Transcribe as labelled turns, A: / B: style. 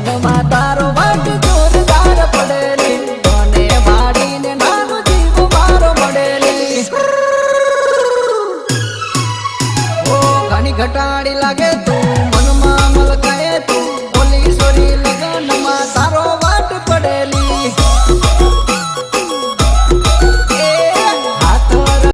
A: લગ્નમાં તારો વાટ જોરદાર પડેલી. ઘણી ઘટાડી લાગે તું. મનમાં મલકાય તું.